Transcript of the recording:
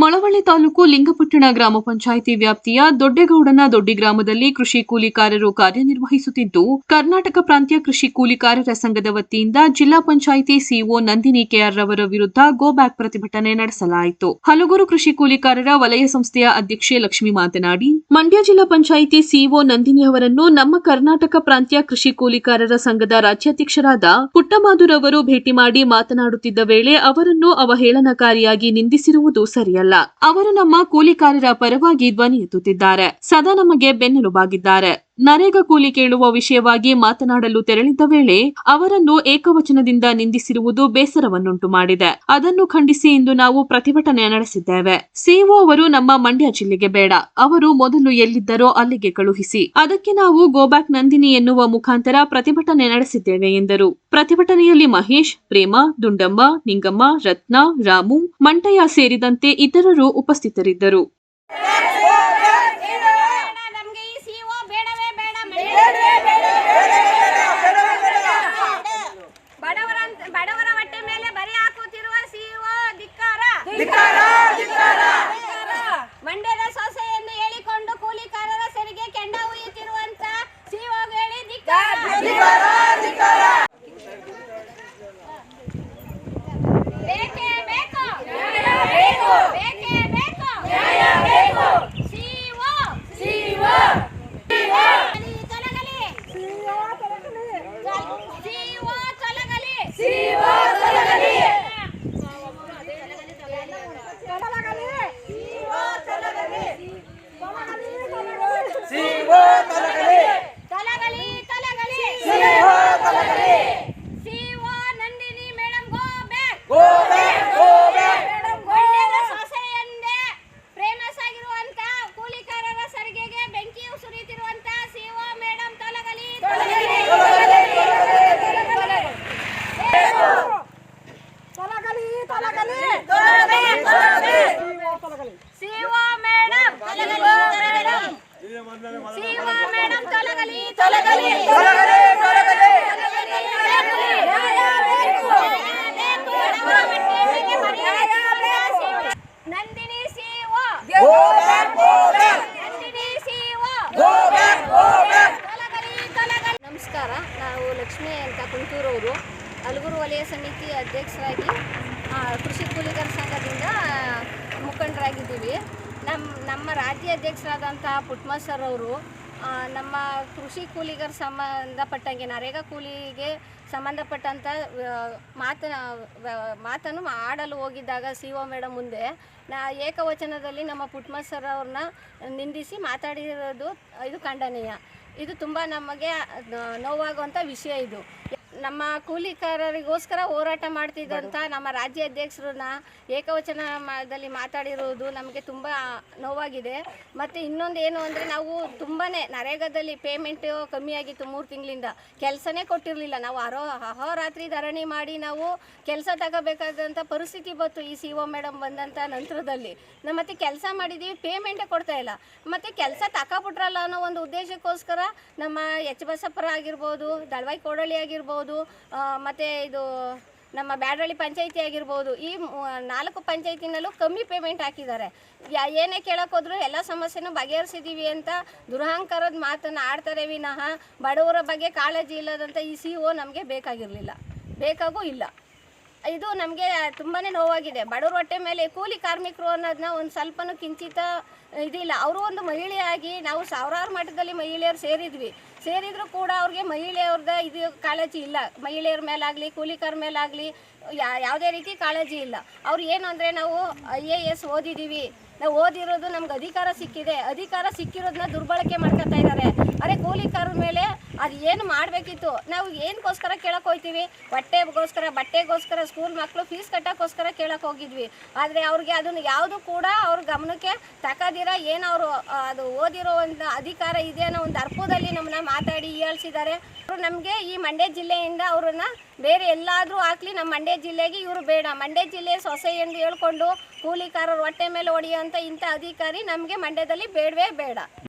ಮಳವಳ್ಳಿ ತಾಲೂಕು ಲಿಂಗಪಟ್ಟಣ ಗ್ರಾಮ ಪಂಚಾಯಿತಿ ವ್ಯಾಪ್ತಿಯ ದೊಡ್ಡೇಗೌಡನ ದೊಡ್ಡಿ ಗ್ರಾಮದಲ್ಲಿ ಕೃಷಿ ಕೂಲಿಕಾರರು ಕಾರ್ಯನಿರ್ವಹಿಸುತ್ತಿದ್ದು, ಕರ್ನಾಟಕ ಪ್ರಾಂತ್ಯ ಕೃಷಿ ಕೂಲಿಕಾರರ ಸಂಘದ ವತಿಯಿಂದ ಜಿಲ್ಲಾ ಪಂಚಾಯಿತಿ ಸಿಇಒ ನಂದಿನಿ ಕೆಆರ್ ರವರ ವಿರುದ್ಧ ಗೋ ಬ್ಯಾಕ್ ಪ್ರತಿಭಟನೆ ನಡೆಸಲಾಯಿತು. ಹಲಗೂರು ಕೃಷಿ ಕೂಲಿಕಾರರ ವಲಯ ಸಂಸ್ಥೆಯ ಅಧ್ಯಕ್ಷೆ ಲಕ್ಷ್ಮಿ ಮಾತನಾಡಿ, ಮಂಡ್ಯ ಜಿಲ್ಲಾ ಪಂಚಾಯಿತಿ ಸಿಇಒ ನಂದಿನಿ ಅವರನ್ನು ನಮ್ಮ ಕರ್ನಾಟಕ ಪ್ರಾಂತ್ಯ ಕೃಷಿ ಕೂಲಿಕಾರರ ಸಂಘದ ರಾಜ್ಯಾಧ್ಯಕ್ಷರಾದ ಪುಟ್ಟಮಾದುರವರು ಭೇಟಿ ಮಾಡಿ ಮಾತನಾಡುತ್ತಿದ್ದ ವೇಳೆ ಅವರನ್ನು ಅವಹೇಳನಕಾರಿಯಾಗಿ ನಿಂದಿಸಿರುವುದು ಸರಿಯಲ್ಲ. ಅವರು ನಮ್ಮ ಕೂಲಿಕಾರರ ಪರವಾಗಿ ಧ್ವನಿ ಎತ್ತುತ್ತಿದ್ದಾರೆ. ಸದಾ ನಮಗೆ ಬೆನ್ನೆಲುಬಾಗಿದ್ದಾರೆ. ನರೇಗಾ ಕೂಲಿ ಕೇಳುವ ವಿಷಯವಾಗಿ ಮಾತನಾಡಲು ತೆರಳಿದ್ದ ವೇಳೆ ಅವರನ್ನು ಏಕವಚನದಿಂದ ನಿಂದಿಸಿರುವುದು ಬೇಸರವನ್ನುಂಟು ಮಾಡಿದೆ. ಅದನ್ನು ಖಂಡಿಸಿ ಇಂದು ನಾವು ಪ್ರತಿಭಟನೆ ನಡೆಸಿದ್ದೇವೆ. ಸಿಒ ಅವರು ನಮ್ಮ ಮಂಡ್ಯ ಜಿಲ್ಲೆಗೆ ಬೇಡ. ಅವರು ಮೊದಲು ಎಲ್ಲಿದ್ದರೋ ಅಲ್ಲಿಗೆ ಕಳುಹಿಸಿ. ಅದಕ್ಕೆ ನಾವು ಗೋಬ್ಯಾಕ್ ನಂದಿನಿ ಎನ್ನುವ ಮುಖಾಂತರ ಪ್ರತಿಭಟನೆ ನಡೆಸಿದ್ದೇವೆ ಎಂದರು. ಪ್ರತಿಭಟನೆಯಲ್ಲಿ ಮಹೇಶ್, ಪ್ರೇಮ, ದುಂಡಮ್ಮ, ನಿಂಗಮ್ಮ, ರತ್ನ, ರಾಮು, ಮಂಟಯ್ಯ ಸೇರಿದಂತೆ ಇತರರು ಉಪಸ್ಥಿತರಿದ್ದರು. Viva ಸಿಒ ಮೇಡಮ್ ತೊಲಗಲಿ ತೊಲಗಲಿ. ನಂದಿನಿ ಸಿಒ ತೊಲಗಲಿ ತೊಲಗಲಿ. ನಮಸ್ಕಾರ ನಾವು ಲಕ್ಷ್ಮಿ ಅಂತ ಕುಂತೂರವರು. ಅಲ್ಗುರು ವಲಯ ಸಮಿತಿ ಅಧ್ಯಕ್ಷರಾಗಿ ಆ, ಕೃಷಿ ಕೂಲಿಗರ ಸಂಘದಿಂದ ಮುಖಂಡರಾಗಿದ್ದೀವಿ ನಮ್ಮ ನಮ್ಮ ರಾಜ್ಯಾಧ್ಯಕ್ಷರಾದಂಥ ಪುಟ್ಮ ಸರ್ ಅವರು ನಮ್ಮ ಕೃಷಿ ಕೂಲಿಗರ ಸಂಬಂಧಪಟ್ಟಂಗೆ, ನರೇಗಾ ಕೂಲಿಗೆ ಸಂಬಂಧಪಟ್ಟಂಥ ಮಾತ ಮಾತನ್ನು ಆಡಲು ಹೋಗಿದ್ದಾಗ ಸಿ ಒ ಮೇಡಮ್ ಮುಂದೆ, ನಾ ಏಕವಚನದಲ್ಲಿ ನಮ್ಮ ಪುಟ್ಮ ಸರ್ ಅವ್ರನ್ನ ನಿಂದಿಸಿ ಮಾತಾಡಿರೋದು ಇದು ಖಂಡನೀಯ. ಇದು ತುಂಬ ನಮಗೆ ನೋವಾಗುವಂಥ ವಿಷಯ ಇದು. ನಮ್ಮ ಕೂಲಿಕಾರರಿಗೋಸ್ಕರ ಹೋರಾಟ ಮಾಡ್ತಿದ್ದಂಥ ನಮ್ಮ ರಾಜ್ಯ ಅಧ್ಯಕ್ಷರನ್ನ ಏಕವಚನದಲ್ಲಿ ಮಾತಾಡಿರುವುದು ನಮಗೆ ತುಂಬ ನೋವಾಗಿದೆ. ಮತ್ತು ಇನ್ನೊಂದು ಏನು ಅಂದರೆ ನಾವು ತುಂಬಾ ನರೇಗಾದಲ್ಲಿ ಪೇಮೆಂಟು ಕಮ್ಮಿಯಾಗಿತ್ತು ಮೂರು ತಿಂಗಳಿಂದ ಕೆಲಸನೇ ಕೊಟ್ಟಿರಲಿಲ್ಲ. ನಾವು ಅರೋ ಅಹೋರಾತ್ರಿ ಧರಣಿ ಮಾಡಿ ನಾವು ಕೆಲಸ ತಗೋಬೇಕಾದಂಥ ಪರಿಸ್ಥಿತಿ ಬಂತು ಈ ಸಿ ಒ ಮೇಡಮ್ ಬಂದಂಥ ನಂತರದಲ್ಲಿ. ನಮ್ಮ ಮತ್ತೆ ಕೆಲಸ ಮಾಡಿದ್ದೀವಿ ಪೇಮೆಂಟೇ ಕೊಡ್ತಾ ಇಲ್ಲ. ಮತ್ತು ಕೆಲಸ ತಗೋಬಿಟ್ರಲ್ಲ ಅನ್ನೋ ಒಂದು ಉದ್ದೇಶಕ್ಕೋಸ್ಕರ ನಮ್ಮ ಎಚ್ ಬಸಪ್ಪರ ಆಗಿರ್ಬೋದು ದಳವಾಯಿ ಕೋಡಳ್ಳಿ ಆಗಿರ್ಬೋದು ಮತ್ತು ಇದು ನಮ್ಮ ಬ್ಯಾಡಳ್ಳಿ ಪಂಚಾಯಿತಿ ಆಗಿರ್ಬೋದು, ಈ ನಾಲ್ಕು ಪಂಚಾಯತಿನಲ್ಲೂ ಕಮ್ಮಿ ಪೇಮೆಂಟ್ ಹಾಕಿದ್ದಾರೆ. ಯಾ, ಏನೇ ಕೇಳಕ್ಕೆ ಹೋದ್ರು ಎಲ್ಲ ಸಮಸ್ಯೆನೂ ಬಗೆಹರಿಸಿದ್ದೀವಿ ಅಂತ ದುರಹಂಕಾರದ ಮಾತನ್ನು ಆಡ್ತಾರೆ ವಿನಃ ಬಡವರ ಬಗ್ಗೆ ಕಾಳಜಿ ಇಲ್ಲದಂಥ ಈ ಸಿ ಒ ನಮಗೆ ಬೇಕಾಗಿರಲಿಲ್ಲ. ಬೇಕಾಗೂ ಇಲ್ಲ. ಇದು ನಮಗೆ ತುಂಬಾ ನೋವಾಗಿದೆ. ಬಡವ್ರ ಹೊಟ್ಟೆ ಮೇಲೆ ಕೂಲಿ ಕಾರ್ಮಿಕರು ಅನ್ನೋದನ್ನ ಒಂದು ಸ್ವಲ್ಪನೂ ಕಿಂಚಿತ ಇದಿಲ್ಲ. ಅವರು ಒಂದು ಮಹಿಳೆಯಾಗಿ ನಾವು ಸಾವಿರಾರು ಮಟ್ಟದಲ್ಲಿ ಮಹಿಳೆಯರು ಸೇರಿದ್ವಿ. ಸೇರಿದರೂ ಕೂಡ ಅವ್ರಿಗೆ ಮಹಿಳೆಯವ್ರದ ಇದು ಕಾಳಜಿ ಇಲ್ಲ. ಮಹಿಳೆಯರ ಮೇಲಾಗಲಿ, ಕೂಲಿಕರ ಮೇಲಾಗಲಿ ಯಾವುದೇ ರೀತಿ ಕಾಳಜಿ ಇಲ್ಲ. ಅವ್ರು ಏನು ಅಂದರೆ ನಾವು ಐ ಎ ಎಸ್ ಓದಿದ್ದೀವಿ ನಾವು ಓದಿರೋದು ನಮ್ಗೆ ಅಧಿಕಾರ ಸಿಕ್ಕಿದೆ. ಅಧಿಕಾರ ಸಿಕ್ಕಿರೋದನ್ನ ದುರ್ಬಳಕೆ ಮಾಡ್ಕೊತಾ ಇದ್ದಾರೆ. ಅರೆ ಕೂಲಿಕಾರರ ಮೇಲೆ ಅದು ಏನು ಮಾಡಬೇಕಿತ್ತು? ನಾವು ಏನಕ್ಕೋಸ್ಕರ ಕೇಳಕ್ಕೆ ಹೋಗ್ತೀವಿ ಬಟ್ಟೆಗೋಸ್ಕರ ಬಟ್ಟೆಗೋಸ್ಕರ ಸ್ಕೂಲ್ ಮಕ್ಕಳು ಫೀಸ್ ಕಟ್ಟೋಕ್ಕೋಸ್ಕರ ಕೇಳಕ್ಕೆ ಹೋಗಿದ್ವಿ. ಆದರೆ ಅವ್ರಿಗೆ ಅದನ್ನು ಯಾವುದು ಕೂಡ ಅವ್ರ ಗಮನಕ್ಕೆ ತಕ್ಕದಿರ ಏನು ಅವರು ಅದು ಓದಿರೋ ಒಂದು ಅಧಿಕಾರ ಇದೆ ಅನ್ನೋ ಒಂದು ಅರ್ಪದಲ್ಲಿ ನಮ್ಮನ್ನ ಮಾತಾಡಿ ಹೇಳ್ಸಿದ್ದಾರೆ. ಅವರು ನಮಗೆ ಈ ಮಂಡ್ಯ ಜಿಲ್ಲೆಯಿಂದ ಅವರನ್ನು ಬೇರೆ ಎಲ್ಲಾದರೂ ಹಾಕ್ಲಿ, ನಮ್ಮ ಮಂಡ್ಯ ಜಿಲ್ಲೆಗೆ ಇವರು ಬೇಡ. ಮಂಡ್ಯ ಜಿಲ್ಲೆ ಸೊಸೆ ಎಂದು ಹೇಳ್ಕೊಂಡು ಕೂಲಿಕಾರರು ಹೊಟ್ಟೆ ಮೇಲೆ ಹೊಡೆಯುವಂಥ ಇಂಥ ಅಧಿಕಾರಿ ನಮಗೆ ಮಂಡ್ಯದಲ್ಲಿ ಬೇಡವೇ ಬೇಡ.